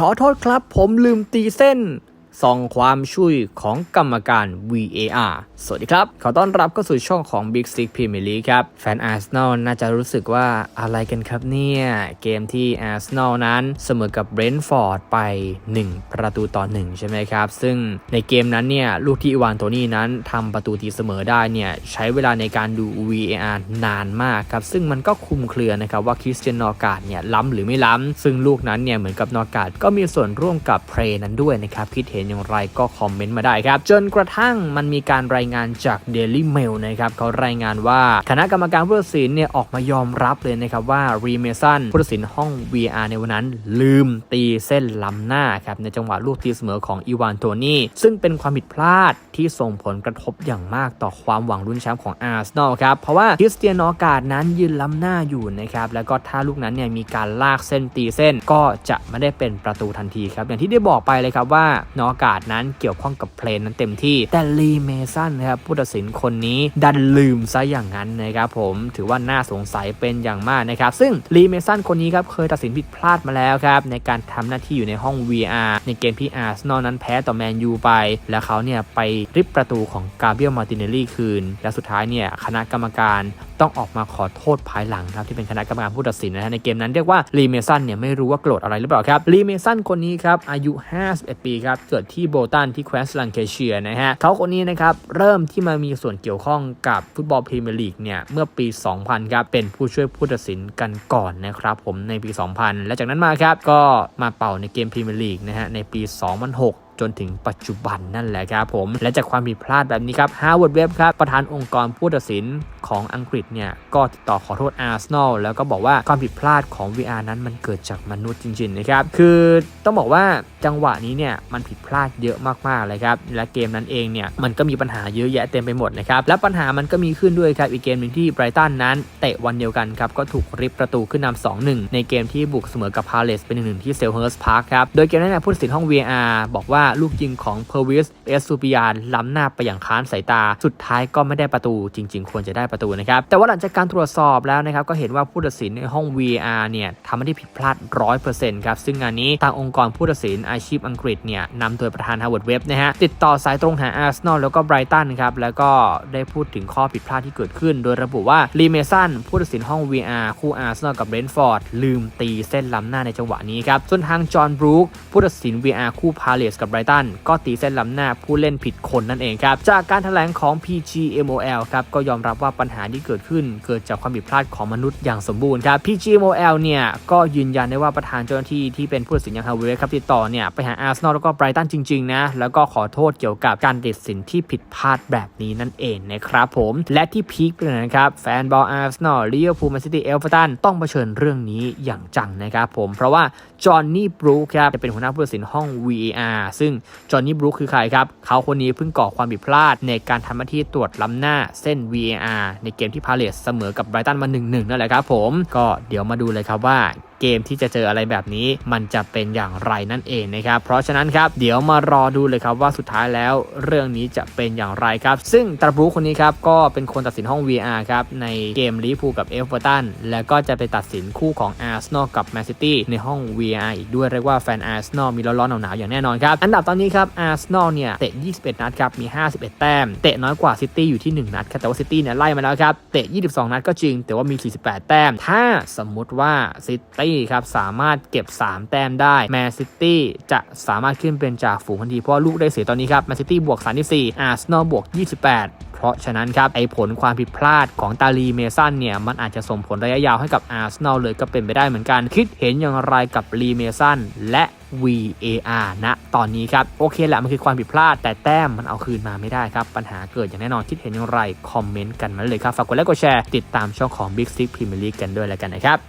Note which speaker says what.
Speaker 1: ขอโทษครับผมลืมตีเส้น ส่องความช่วยของกรรมการ VAR สวัสดีครับ ขอต้อนรับเข้าสู่ช่องของ Big Six Premier League ครับ แฟนอาร์เซนอลน่าจะรู้สึกว่าอะไรกันครับเนี่ย เกมที่อาร์เซนอลนั้นเสมอกับเบรนท์ฟอร์ดไป 1 ประตูต่อ 1 ใช่ไหมครับ ซึ่งในเกมนั้นเนี่ย ลูกที่อีวานโตนี่นั้นทำประตูตีเสมอได้เนี่ย ใช้เวลาในการดู VAR นานมากครับ ซึ่งมันก็คุมเครือนะครับว่าคริสเตียนนอร์การ์ดเนี่ยล้ำหรือไม่ล้ำซึ่งลูกนั้นเนี่ยเหมือนกับนอร์การ์ดก็มีส่วนร่วมกับเพลนั้นด้วยนะครับคิดเห็นอย่างไรก็คอมเมนต์มาได้ครับ จนกระทั่งมันมีการรายงานจาก Daily Mail นะครับเขารายงานว่าคณะกรรมการผู้ตัดสินเนี่ยออกมายอมรับเลยนะครับว่ารีเมสันผู้ตัดสินห้อง VR ในวันนั้น ลืมตีเส้นล้ำหน้าครับในจังหวะลูกตีเสมอของอีวานโทนี่ซึ่งเป็นความผิดพลาดที่ส่งผลกระทบอย่างมากต่อความหวังลุ้นแชมป์ของอาร์เซนอลครับเพราะว่าคริสเตียนนอการ์ดนั้นยืนล้ำหน้าอยู่นะครับแล้วก็ถ้าลูกนั้นเนี่ยมีการลากเส้นตีเส้นก็จะไม่ได้เป็นประตูทันทีครับอย่างที่ได้บอกไปเลยครับว่านอการ์ดนั้นเกี่ยวข้องกับเพลนนั้นเต็มที่แต่ลีเมสันนะครับผู้ตัดสินคนนี้ดันลืมซะอย่างนั้นนะครับผมถือว่าน่าสงสัยเป็นอย่างมากนะครับซึ่งลีเมสันคนนี้ครับเคยตัดสินผิดพลาดมาแล้วครับในการทำหน้าที่อยู่ในห้อง VR ในเกมที่อาร์เซนอลนั้นแพ้ต่อแมนยูไป แล้วเขาเนี่ยไปริบประตูของกาเบรียลมาติเนลลี่คืน และสุดท้ายเนี่ยคณะกรรมการ ต้องออกมาขอโทษภายหลังครับที่เป็นคณะกรรมการผู้ตัดสินนะฮะในเกมนั้นเรียกว่าลีเมสันเนี่ยไม่รู้ว่าโกรธอะไรหรือเปล่าครับลีเมสันคนนี้ครับอายุ 51 ปีครับเกิดที่โบตันที่แคว้นสลังเคเชียนะฮะเขาคนนี้นะครับเริ่มที่มามีส่วนเกี่ยวข้องกับฟุตบอลพรีเมียร์ลีกเนี่ยเมื่อปี 2000 ครับเป็นผู้ช่วยผู้ตัดสินกันก่อนนะครับผมในปี 2000 และจากนั้นมาครับก็มาเป่าในเกมพรีเมียร์ลีกนะฮะในปี 2006 จนถึงปัจจุบันนั่นแหละครับผม และจากความผิดพลาดแบบนี้ครับฮาวเวิร์ดเว็บครับประธานองค์กรผู้ตัดสินของอังกฤษเนี่ยก็ติดต่อขอโทษอาร์เซนอลแล้วก็บอกว่าความผิดพลาดของ VR นั้นมันเกิดจากมนุษย์จริงๆนะครับคือต้องบอกว่าจังหวะนี้เนี่ยมันผิดพลาดเยอะมากๆเลยครับและเกมนั้นเองเนี่ยมันก็มีปัญหาเยอะแยะเต็มไปหมดนะครับและปัญหามันก็มีขึ้นด้วยครับอีกเกมหนึ่งที่ไบรตันนั้นเตะวันเดียวกันครับก็ถูกริบประตูขึ้นนำ2-1 ในเกมที่บุกเสมอกับพาเลสเป็น1-1ที่เซลเฮิร์สพาร์คครับโดยเกมนั้นผู้ตัดสินห้อง VR บอกว่าลูกยิงของเพอร์วิสเอสซูปิยานล้ำหน้าไปอย่างค้านสายตา สุดท้ายก็ไม่ได้ประตูจริง ๆ ควรจะได้ประตูนะครับ แต่ว่าหลังจากการตรวจสอบแล้วนะครับ ก็เห็นว่าผู้ตัดสินในห้อง VR เนี่ยทำไม่ได้ผิดพลาด 100%ครับ ซึ่งงานนี้ทางองค์กรผู้ตัดสินอาชีพอังกฤษเนี่ยนำโดยประธานฮาวเวิร์ดเว็บนะฮะติดต่อสายตรงหาอาร์เซนอลแล้วก็ไบรตันครับแล้วก็ได้พูดถึงข้อผิดพลาดที่เกิดขึ้น โดยระบุว่าลีเมสันผู้ตัดสินห้อง VR คู่อาร์เซนอลกับเบรนฟอร์ดลืมตีเส้นล้ำหน้าในจังหวะนี้ครับส่วนทางจอห์นบรูคผู้ตัดสิน VR คู่พาเลสกับรตันก็ตีเส้นล้ำหน้าผู้เล่นผิดคนนั่นเองครับ จากการแถลงของ PGMOL ครับก็ยอมรับว่าปัญหาที่เกิดขึ้น เกิดจากความผิดพลาดของมนุษย์อย่างสมบูรณ์ครับ PGMOL เนี่ยก็ยืนยันได้ว่าประธานเจ้าหน้าที่ที่เป็นผู้ตัดสินอย่างฮาวเวครับติดต่อเนี่ยไปหาอาร์เซนอลแล้วก็ไบรตันจริงๆนะแล้วก็ขอโทษเกี่ยวกับการตัดสินที่ผิดพลาดแบบนี้นั่นเองนะครับผมและที่พีคไปเลยนะครับแฟนบอลอาร์เซนอลลิเวอร์พูลแมนซิตี้เอลฟตันต้องเผชิญเรื่องนี้อย่างจังนะครับผมเพราะว่าจอห์นนี่บรูคครับจะเป็นหัวหน้าผู้ตัดสินห้อง VAR ซึ่งจอห์นนี่บรูคคือใครครับ เขาคนนี้เพิ่งก่อความผิดพลาดในการทำหน้าที่ตรวจล้ำหน้าเส้น VAR ในเกมที่พาเลสเสมอกับไบรตันมา1-1นั่นแหละครับผมก็เดี๋ยวมาดูเลยครับว่าเกมที่จะเจออะไรแบบนี้มันจะเป็นอย่างไรนั่นเองนะครับ เพราะฉะนั้นครับเดี๋ยวมารอดูเลยครับว่าสุดท้ายแล้วเรื่องนี้จะเป็นอย่างไรครับ ซึ่งตราบรูคนนี้ครับก็เป็นคนตัดสินห้อง VR ครับในเกมลิเวอร์พูลกับเอฟเวอร์ตันแล้วก็จะไปตัดสินคู่ของอาร์เซนอลกับแมนซิตี้ในห้อง VR อีกด้วยเรียกว่าแฟนอาร์เซนอลมีร้อนๆหนาวๆอย่างแน่นอนครับ อันดับตอนนี้ครับอาร์เซนอลเนี่ยเตะ 21 นัดครับมี 51 แต้ม เตะน้อยกว่าซิตี้อยู่ที่ 1 นัดครับแต่ว่าซิตี้เนี่ยไล่มาแล้วครับเตะ 22 นัดก็จริง แต่ว่ามี 48 แต้ม ถ้าสมมุติว่าซิตีครับสามารถเก็บ 3 แต้มได้แมนซิตี้จะสามารถขึ้นเป็นจ่าฝูงทันทีเพราะลูกได้เสียตอนนี้ครับแมนซิตี้บวก 34 อาร์เซนอลบวก 28 เพราะฉะนั้นครับไอผลความผิดพลาดของตาลีเมสันเนี่ยมันอาจจะส่งผลระยะยาวให้กับอาร์เซนอลเลยก็เป็นไปได้เหมือนกัน คิดเห็นอย่างไรกับลีเมสันและ VAR ณตอนนี้ครับ โอเคแหละมันคือความผิดพลาด แต่แต้มมันเอาคืนมาไม่ได้ครับ ปัญหาเกิดอย่างแน่นอนคิดเห็นอย่างไร คอมเมนต์กันมาเลยครับ ฝากกดไลค์กดแชร์ ติดตามช่องของ Big Six Premier League กันด้วยแล้วกันนะครับ